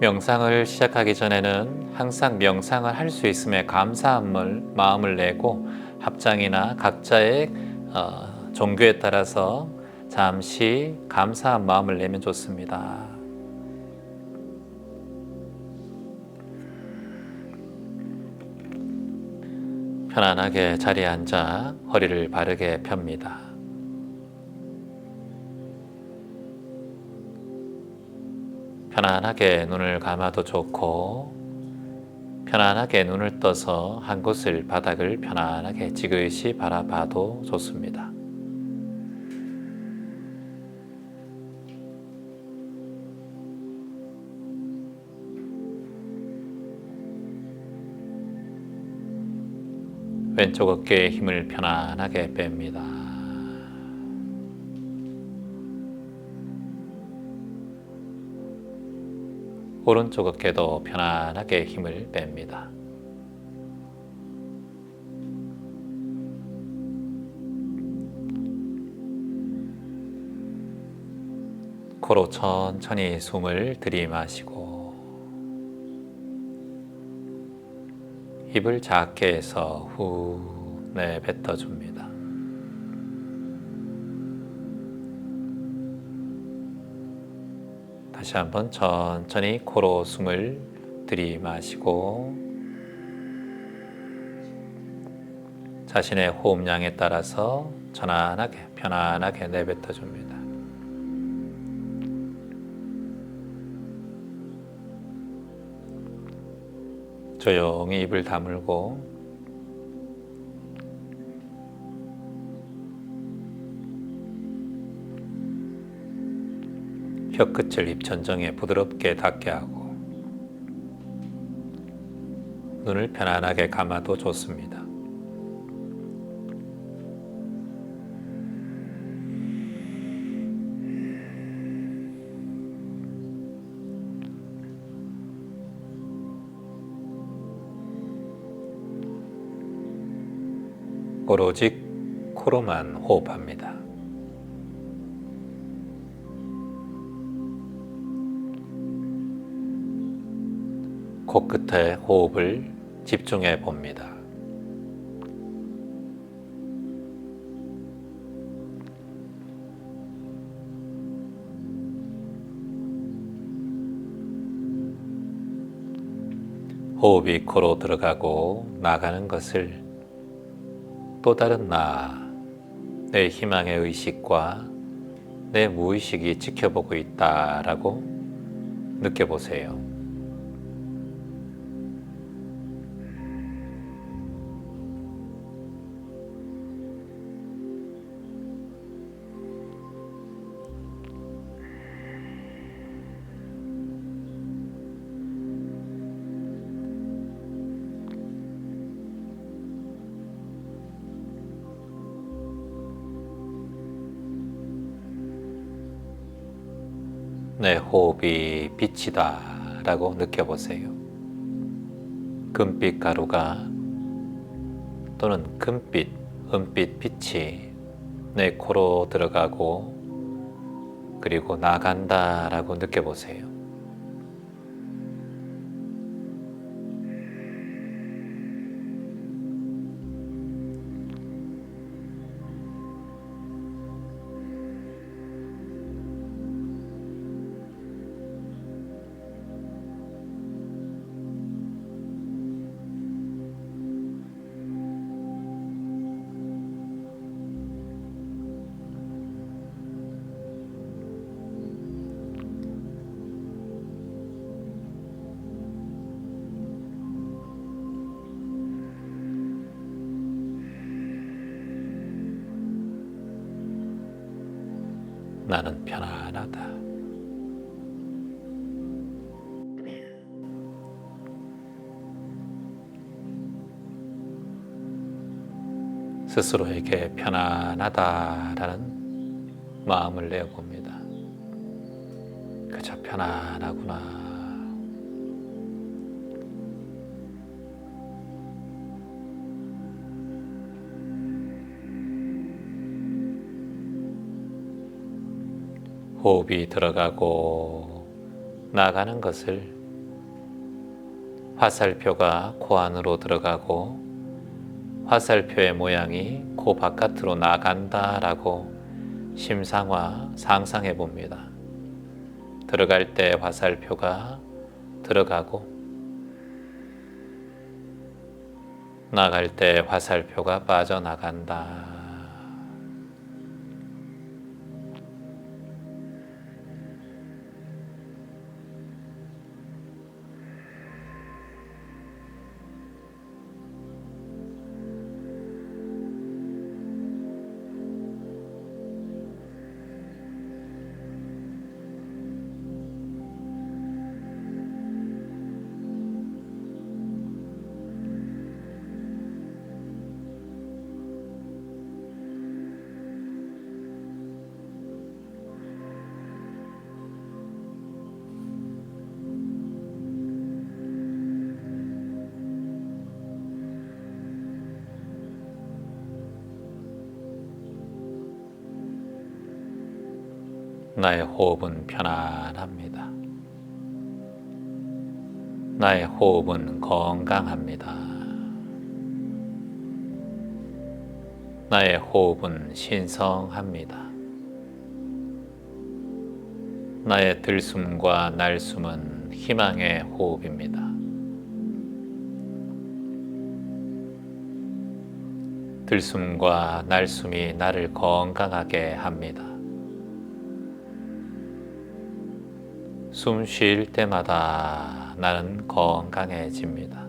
명상을 시작하기 전에는 항상 명상을 할 수 있음에 감사함을 마음을 내고 합장이나 각자의 어, 종교에 따라서 잠시 감사한 마음을 내면 좋습니다. 편안하게 자리에 앉아 허리를 바르게 펴니다. 편안하게 눈을 감아도 좋고 편안하게 눈을 떠서 한 곳을 바닥을 편안하게 지그시 바라봐도 좋습니다. 왼쪽 어깨에 힘을 편안하게 뺍니다. 오른쪽 어깨도 편안하게 힘을 뺍니다. 코로 천천히 숨을 들이마시고 입을 작게 해서 후 내뱉어 줍니다. 다시 한번 천천히 코로 숨을 들이마시고 자신의 호흡량에 따라서 편안하게 편안하게 내뱉어 줍니다. 조용히 입을 다물고 혀끝을 입 전정에 부드럽게 닿게 하고 눈을 편안하게 감아도 좋습니다. 오로지 코로만 호흡합니다. 코끝에 호흡을 집중해 봅니다. 호흡이 코로 들어가고 나가는 것을 또 다른 나, 내 희망의 의식과 내 무의식이 지켜보고 있다라고 느껴보세요. 내 호흡이 빛이다 라고 느껴보세요. 금빛 가루가 또는 금빛, 은빛 빛이 내 코로 들어가고 그리고 나간다 라고 느껴보세요. 나는 편안하다. 스스로에게 편안하다라는 마음을 내어봅니다. 그저 편안하구나. 호흡이 들어가고 나가는 것을 화살표가 코 안으로 들어가고 화살표의 모양이 코 바깥으로 나간다라고 심상화 상상해 봅니다. 들어갈 때 화살표가 들어가고 나갈 때 화살표가 빠져나간다. 나의 호흡은 편안합니다. 나의 호흡은 건강합니다. 나의 호흡은 신성합니다. 나의 들숨과 날숨은 희망의 호흡입니다. 들숨과 날숨이 나를 건강하게 합니다. 숨 쉴 때마다 나는 건강해집니다.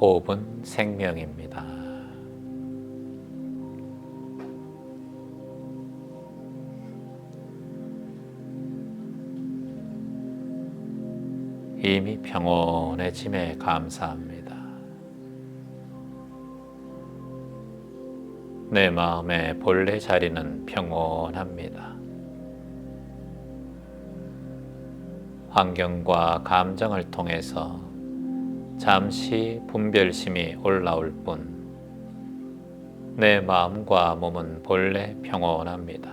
호흡은 생명입니다. 이미 평온해짐에 감사합니다. 내 마음의 본래 자리는 평온합니다. 환경과 감정을 통해서 잠시 분별심이 올라올 뿐, 내 마음과 몸은 본래 평온합니다.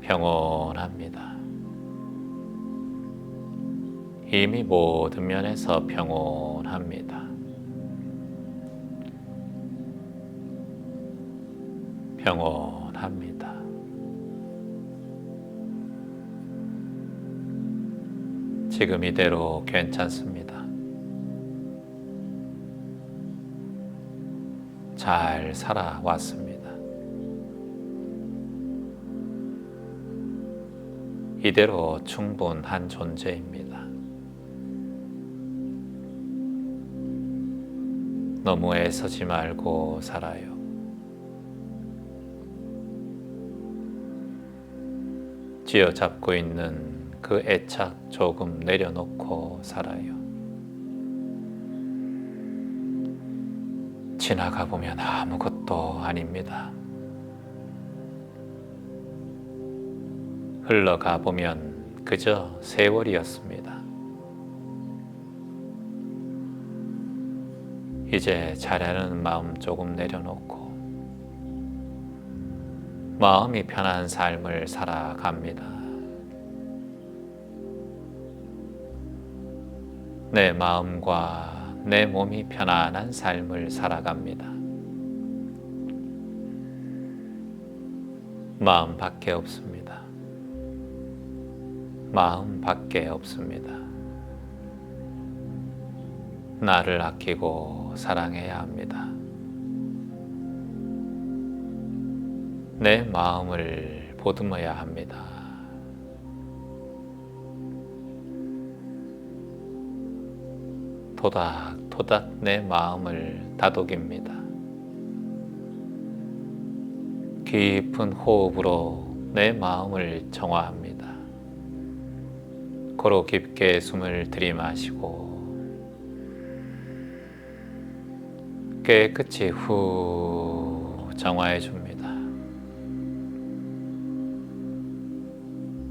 평온합니다. 이미 모든 면에서 평온합니다. 평온합니다. 지금 이대로 괜찮습니다. 잘 살아왔습니다. 이대로 충분한 존재입니다. 너무 애쓰지 말고 살아요. 쥐어잡고 있는 그 애착 조금 내려놓고 살아요. 지나가 보면 아무것도 아닙니다. 흘러가 보면 그저 세월이었습니다. 이제 잘하는 마음 조금 내려놓고 마음이 편한 삶을 살아갑니다. 내 마음과 내 몸이 편안한 삶을 살아갑니다. 마음 밖에 없습니다. 마음 밖에 없습니다. 나를 아끼고 사랑해야 합니다. 내 마음을 보듬어야 합니다. 토닥토닥 내 마음을 다독입니다. 깊은 호흡으로 내 마음을 정화합니다. 코로 깊게 숨을 들이마시고 깨끗이 후 정화해 줍니다.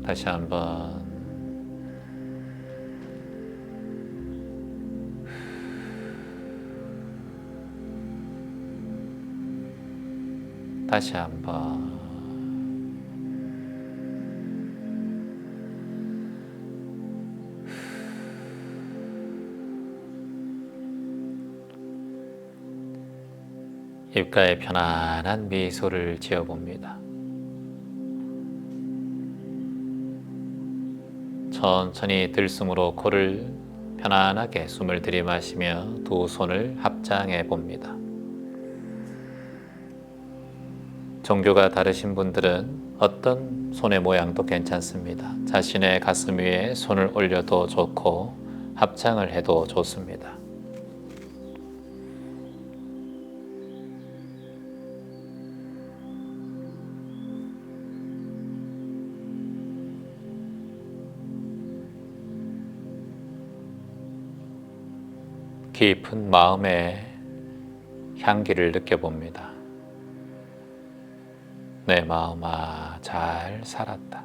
다시 한번 다시 한번 입가에 편안한 미소를 지어봅니다. 천천히 들숨으로 코를 편안하게 숨을 들이마시며 두 손을 합장해 봅니다. 종교가 다르신 분들은 어떤 손의 모양도 괜찮습니다. 자신의 가슴 위에 손을 올려도 좋고 합장을 해도 좋습니다. 깊은 마음의 향기를 느껴봅니다. 내 마음아 잘 살았다.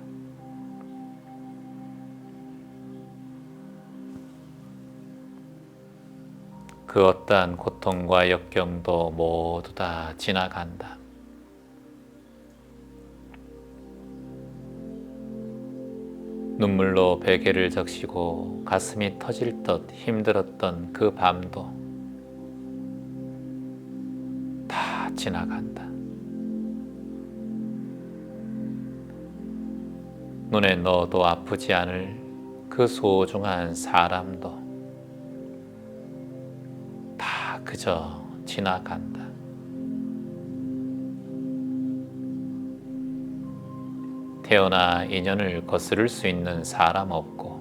그 어떠한 고통과 역경도 모두 다 지나간다. 눈물로 베개를 적시고 가슴이 터질 듯 힘들었던 그 밤도 다 지나간다. 눈에 넣어도 아프지 않을 그 소중한 사람도 다 그저 지나간다. 태어나 인연을 거스를 수 있는 사람 없고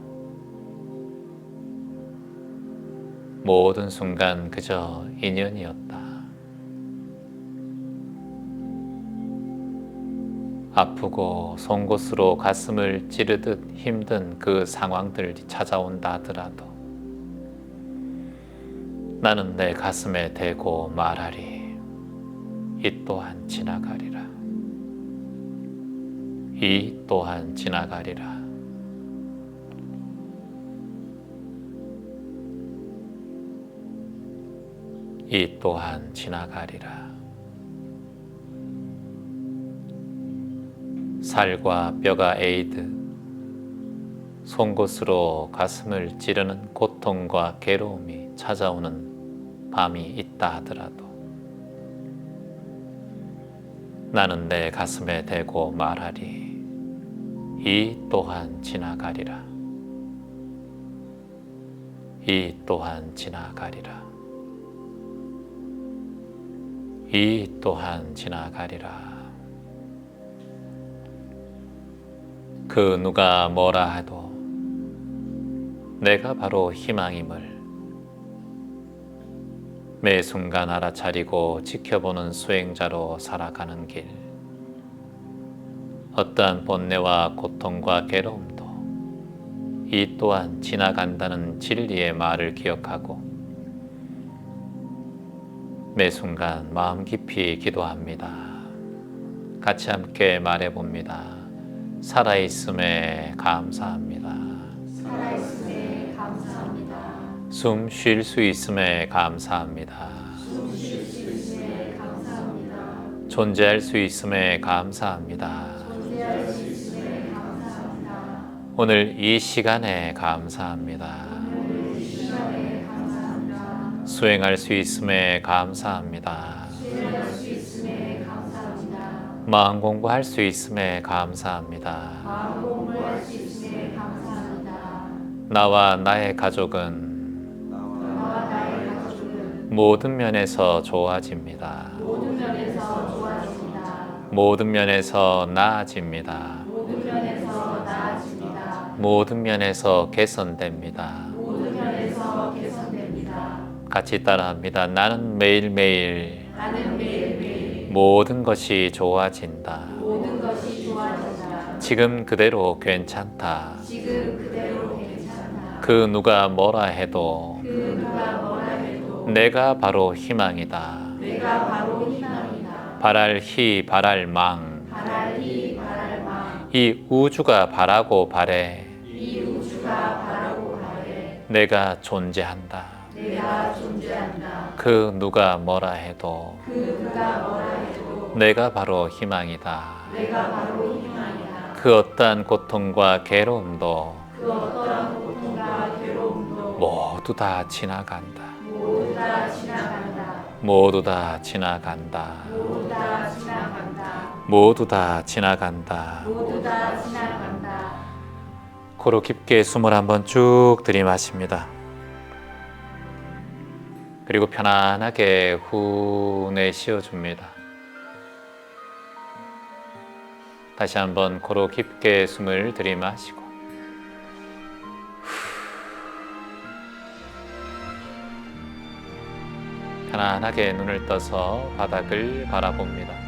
모든 순간 그저 인연이었다. 아프고 송곳으로 가슴을 찌르듯 힘든 그 상황들이 찾아온다 하더라도 나는 내 가슴에 대고 말하리. 이 또한 지나가리라. 이 또한 지나가리라. 이 또한 지나가리라. 살과 뼈가 에이드, 송곳으로 가슴을 찌르는 고통과 괴로움이 찾아오는 밤이 있다 하더라도 나는 내 가슴에 대고 말하리. 이 또한 지나가리라. 이 또한 지나가리라. 이 또한 지나가리라. 그 누가 뭐라 해도 내가 바로 희망임을 매 순간 알아차리고 지켜보는 수행자로 살아가는 길. 어떠한 번뇌와 고통과 괴로움도 이 또한 지나간다는 진리의 말을 기억하고 매 순간 마음 깊이 기도합니다. 같이 함께 말해 봅니다. 살아있음에 감사합니다. 살아있음에 감사합니다. 숨 쉴 수 있음에 감사합니다. 숨쉴수 있음에 감사합니다. 존재할 수 있음에 감사합니다. 존재할 수 있음에 감사합니다. 오늘 이 시간에 감사합니다. 수행할 수 있음에 감사합니다. 마음 공부할 수 있음에 감사합니다. 나와 나의 가족은 나와 나의 가족은 모든 면에서. 모든 면에서 좋아집니다. 모든 면에서 나아집니다. 모든 면에서 나아집니다. 모든 면에서 개선됩니다. 모든 면에서 개선됩니다. 같이 따라합니다. 나는 매일매일 나는 매일매일 모든 것이 좋아진다. 모든 것이 좋아진다. 지금 그대로 괜찮다. 지금 그대로 괜찮다. 그 누가 뭐라 해도 그 누가 뭐라 해도 내가 바로 희망이다. 내가 바로 희망이다. 바랄 희 바랄 망. 바랄 이 바랄 마. 이 우주가 바라고 바래. 내가 존재한다. 내가 존재한다. 그 누가 뭐라 해도 그 누가 뭐라 해도 내가 바로 희망이다. 내가 바로 희망이다. 그 어떠한 고통과 괴로움도 그 어떠한 고통과 괴로움도 모두 다 지나간다. 모두 다 지나간다. 모두 다 지나간다. 모두 다 지나간다. 모두 다 지나간다. 모두 다 지나간다. 코로 깊게 숨을 한번 쭉 들이마십니다. 그리고 편안하게 후 내쉬어 줍니다. 다시 한번 코로 깊게 숨을 들이마시고 후. 편안하게 눈을 떠서 바닥을 바라봅니다.